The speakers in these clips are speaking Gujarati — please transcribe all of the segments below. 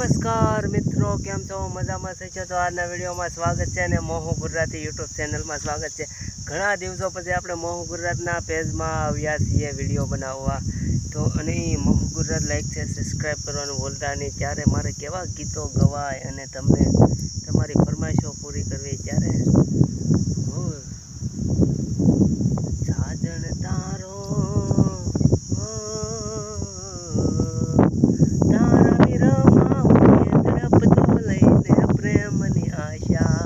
નમસ્કાર મિત્રો, કેમ છો? મજામાં છે? તો આજના વિડીયોમાં સ્વાગત છે અને મોહુ ગુજરાતી યુટ્યુબ ચેનલમાં સ્વાગત છે. ઘણા દિવસો પછી આપણે મોહુ ગુજરાતના પેજમાં આવ્યા છીએ વીડિયો બનાવવા. તો અને મોહુ ગુજરાત લાઈક છે સબસ્ક્રાઈબ કરવાનું ભૂલતા નહીં. ત્યારે મારે કેવા ગીતો ગવાય અને તમને તમારી ફરમાઈશો પૂરી કરવી. ત્યારે હું સાજણ તારો હો, તારા વિરહમાં હું એ તડપતો લઈને પ્રેમની આશા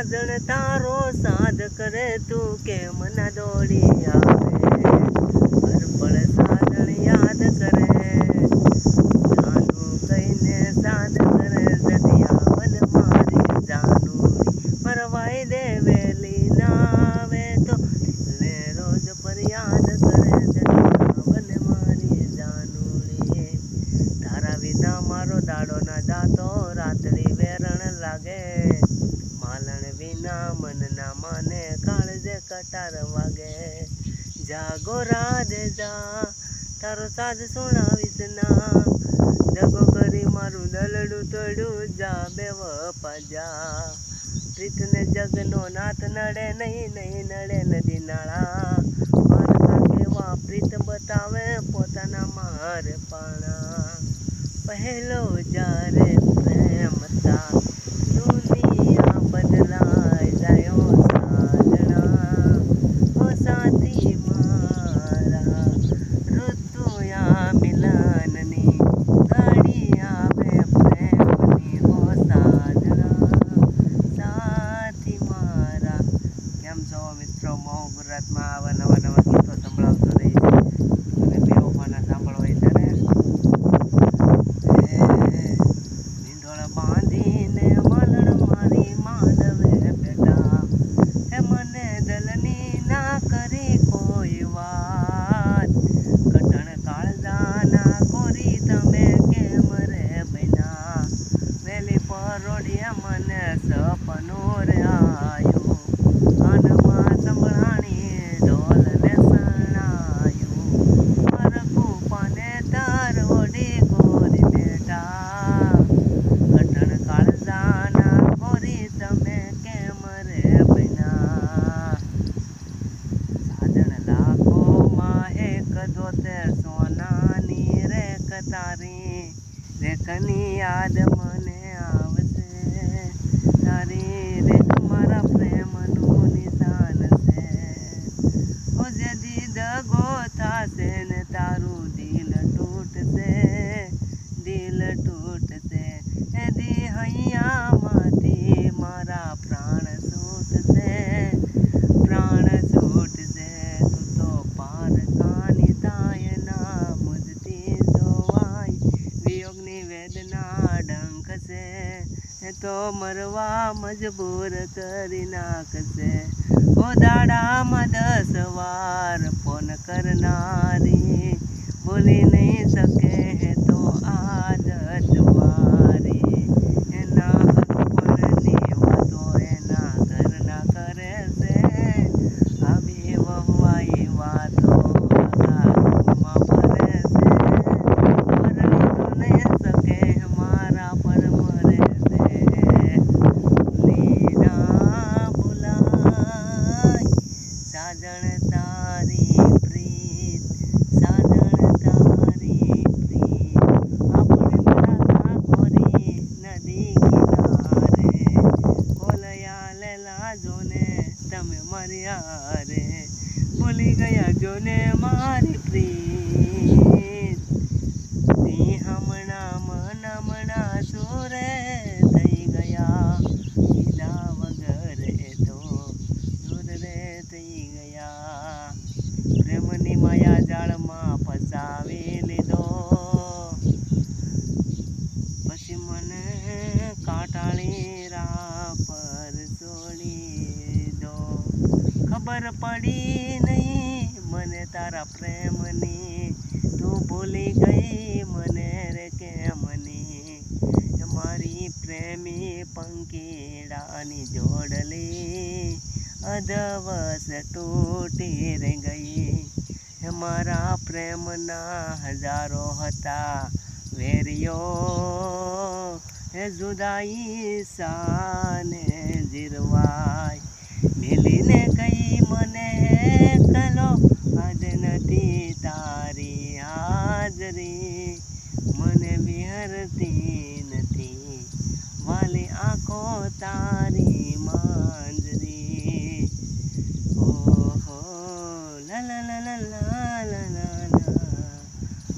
સાજણ તારો સાધ કરે તું કેમ ના દોડી આવે હર પળ સાજણ યાદ કરે જાનું કહીને સાદ કરે જડિયા વન મારી જાનુડી મરવાઈ દે વેલી ના આવે તો લે રોજ ફરિયાદ કરે જડિયા વન મારી જાનુડી તારા વિના મારો દાડો ના જાતો રાતડી વેરણ લાગે માલણ વિના મન કાળજે કટાર વાગે જાગો રાધે જા, તારો સાજ સુણાવીશ ના. જગો કરી મારું દલડું તોડું જા, બેવ પાજા. પ્રીતને જગનો નાથ નડે નહીં નહીં નડે નદી નાળા. મારા કેવા પ્રીત બતાવે પોતાના માર પાણા. પહેલો જ્યારે પ્રેમ તા દુનિયા બદલાઈ જાય સાજણા ઓ સાથી મારા ઋતુયા મિલનની ઘડી આવે પ્રેમની ઓ સાજણા સાથી મારા કેમ છો મિત્રો મહુ ગુજરાતમાં આવા નવા નવા ગીતો સંભળાવતો રહી છે અને બે ઉભાના સાંભળવા ત્યારે નીંદોળ બાંધીને માલણ મારી માનવે બેટા હે મને દલની ના કરી કોઈ વાત કટણ કાળજાના કોરી તમે કેમ રે બન્યા વેલી પરોડિયા મને સપનું રે આયું કાનમાં સંભળાણી ઢોલ ને સણાયું મારકું પાને તાર ઓડી ગોરી બેટા કટણ કાળજાના ગોરી તમે કેમ રે બન્યા સાજણ લાખોમાં એક જોતે સોનાની રે કતારી રેખની યાદ મને આવશે. તારી રેખ મારા પ્રેમનું નિશાન છે. ઓ જેદી દગો થશે ને તારું દિલ તૂટશે. દિલ તૂટશે. એદી હૈયામાંથી મારા પ્રાણ છૂટશે. પ્રાણ છૂટશે તું તો પાર કાની થાય ના મુજતી જોવાય વિયોગની વેદના ડંખશે એ તો મરવા મજબૂર કરી નાખશે. ઓ દાડામાં દસ વાર ફોન કરનારી બોલી નહીં શકે તો આદત મારી એના હકપણની વાતો એના ઘરના કરે છે આવી વહવાઈ વાતો આઘામાં ફરે છે પરણી તો નહીં શકે મારા પર મરે છે લીના ભૂલાય સાજણ તારી પ્રીત સાજણ તારી પ્રીત આપણે મળ્યા ગોરી નદી કિનારે બોલયા લેલા જોને તમે મર્યા રે ભૂલી ગયા જોને મારી પ્રીત. તે હમણાં મન હમણાં સુરે થઈ ગયા. કીધા વગર તો દૂર રે થઈ ગયા. પ્રેમની માયા જાળમાં ફસાવી લીધો પછી મને કાંટાળી રા પર છોડી દો ખબર પડી નહીં, મને તારા પ્રેમની તું ભૂલી ગઈ, મને રે કેમની? મારી પ્રેમી પંકીડાની જોડલી અધવસ તૂટી રે ગઈ. મારા પ્રેમના હજારો હતા વેરિયો હે જુદાઈ સાને જીરવાય મિલીને મને કલો આજ નથી તારી હાજરી. મને વિહરતી નથી, વાલી આંખો તારી માંજરી. ઓહો, લા લા લા લા લા લા લા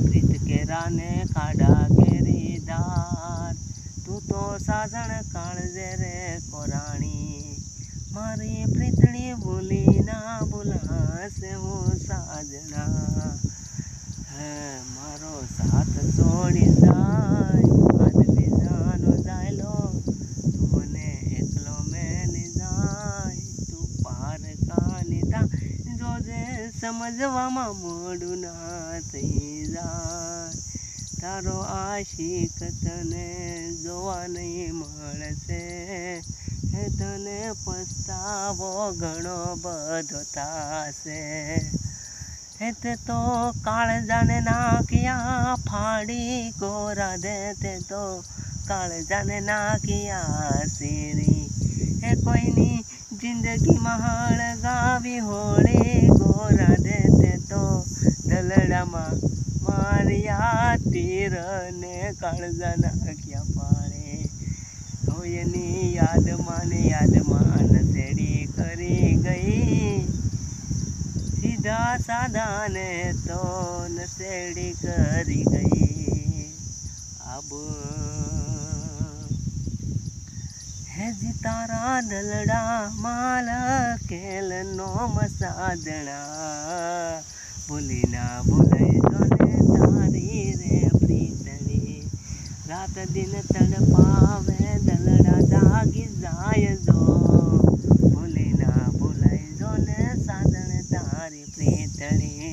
પ્રીત કેરાને કાડા કેરી દાર. તું તો સાજણ કાળજે રે કોરાણી. મારી પ્રીતણી બોલી, ના ભૂલાશે હો સાજણા હે, મારો સાથ છોડી જાય, આજ બીજાનો જાયલો તું મને એકલો મેલી જાય, તું પાર કાની તા જોજે સમજવામાં મોડું ના થઈ જાય. તારો આશિક તને જોવા તને પસ્તાવો ઘણો બધો થશે. તે તો કાળજાને નાખ્યા, ફાડી ગોરા દે તે તો કાળજાને નાખ્યા શેરી. હે કોઈની જિંદગીમાં હળગાવી હોળી ગોરા દે તે તો દલડામાં માર્યા તીર ને કાળજા નાખ્યા પાડે હોયની યાદમાં ને યાદમાં નસેડી કરી ગઈ. સીધા સાદાને તો નસેડી કરી ગઈ. આબ હેજી તારા દલડા માલ કેલ નો મસાદણા. ભૂલી ના ભૂલે તારી રે રાત દિન તડપાવે, દલડા જાગી જાય જો. ભૂલી ના ભૂલાઈ જોને સાધન તારી પ્રેતણી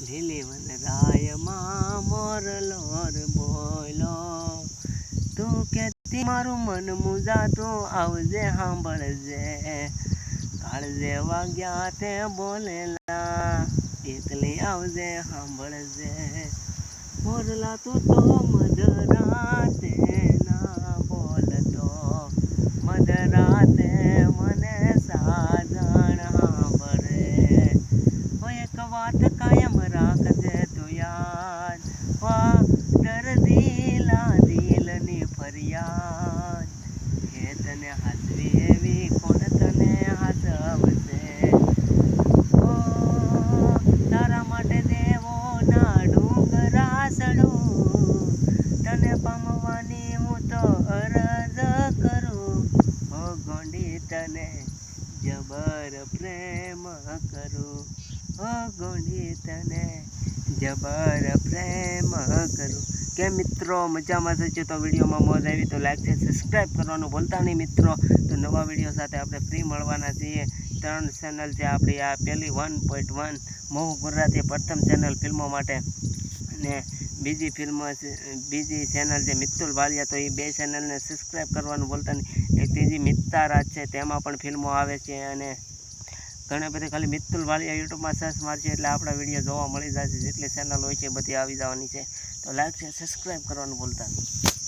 ઢીલી વન રાયમાં મોર લોર બોલો તું કેતી મારું મન મુજાતું, આવજે સાંભળજે. કાળજે વાગ્યા તે બોલેલા, એકલી આવજે સાંભળજે. મોરલા તું તો મધરાતે ના બોલતો મધરાતે મને સાજણ સાંભળે હોય એક વાત કાયમ રાખજે તો યાદ વા દર્દીલા દિલની ફરિયાદ કે તને હાસવી એવી કોણ તને હાસવશે ઓ તારા માટે દેવો ના ડુંગરા સડું તને પામવાની હું તો અરજ કરું ઓ ગોંડી તને જબર પ્રેમ કરું ઓ ગોંડી તને જબર પ્રેમ કરું. કે મિત્રો, મજામાં થશે તો વિડીયોમાં મોજ આવી, તો લાઈક છે સબસ્ક્રાઈબ કરવાનું ભૂલતા નહીં મિત્રો. તો નવા વીડિયો સાથે આપણે ફ્રી મળવાના છીએ. ત્રણ ચેનલ છે આપણી, આ પહેલી વન પોઈન્ટ વન મોહ ગુજરાતી પ્રથમ ચેનલ ફિલ્મો માટે. અને બીજી ફિલ્મ બીજી ચેનલ છે મિત્તુલ વાલિયા, તો એ બે ચેનલને સબસ્ક્રાઈબ કરવાનું બોલતા નહીં. એક ત્રીજી મિત્તા રાજ છે, તેમાં પણ ફિલ્મો આવે છે અને ઘણા બધા ખાલી મિત્તુલ વાલિયા યુટ્યુબમાં સર્ચ મારશે એટલે આપણા વીડિયો જોવા મળી જશે. જેટલી ચેનલ હોય છે બધી આવી જવાની છે. તો લાઈક છે સબસ્ક્રાઈબ કરવાનું ભૂલતા નહીં.